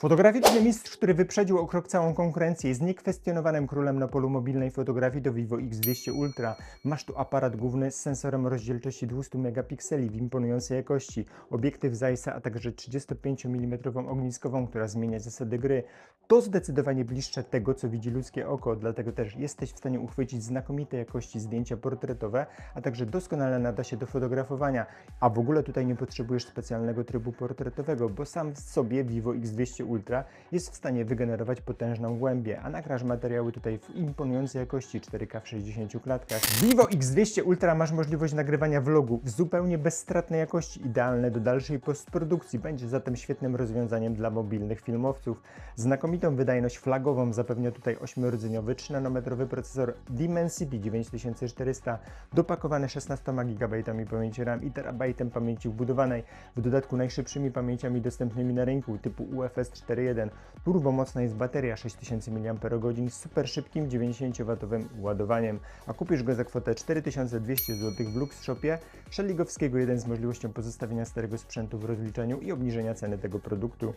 Fotograficzny mistrz, który wyprzedził o krok całą konkurencję, jest niekwestionowanym królem na polu mobilnej fotografii do Vivo X200 Ultra. Masz tu aparat główny z sensorem rozdzielczości 200 megapikseli w imponującej jakości, obiektyw Zeissa, a także 35 mm ogniskową, która zmienia zasady gry. To zdecydowanie bliższe tego, co widzi ludzkie oko, dlatego też jesteś w stanie uchwycić znakomite jakości zdjęcia portretowe, a także doskonale nada się do fotografowania. A w ogóle tutaj nie potrzebujesz specjalnego trybu portretowego, bo sam w sobie Vivo X200 Ultra jest w stanie wygenerować potężną głębię, a nagrasz materiały tutaj w imponującej jakości 4K w 60 klatkach. Vivo X200 Ultra masz możliwość nagrywania vlogu w zupełnie bezstratnej jakości, idealne do dalszej postprodukcji. Będzie zatem świetnym rozwiązaniem dla mobilnych filmowców. Znakomitą wydajność flagową zapewnia tutaj 8-rdzeniowy 3-nanometrowy procesor Dimensity 9400, dopakowany 16 GB pamięci RAM i terabajtem pamięci wbudowanej, w dodatku najszybszymi pamięciami dostępnymi na rynku typu UFS 4.1. Turbomocna jest bateria 6000 mAh z super szybkim 90W ładowaniem, a kupisz go za kwotę 4200 zł w Lux Shopie. Szeligowskiego jeden z możliwością pozostawienia starego sprzętu w rozliczeniu i obniżenia ceny tego produktu.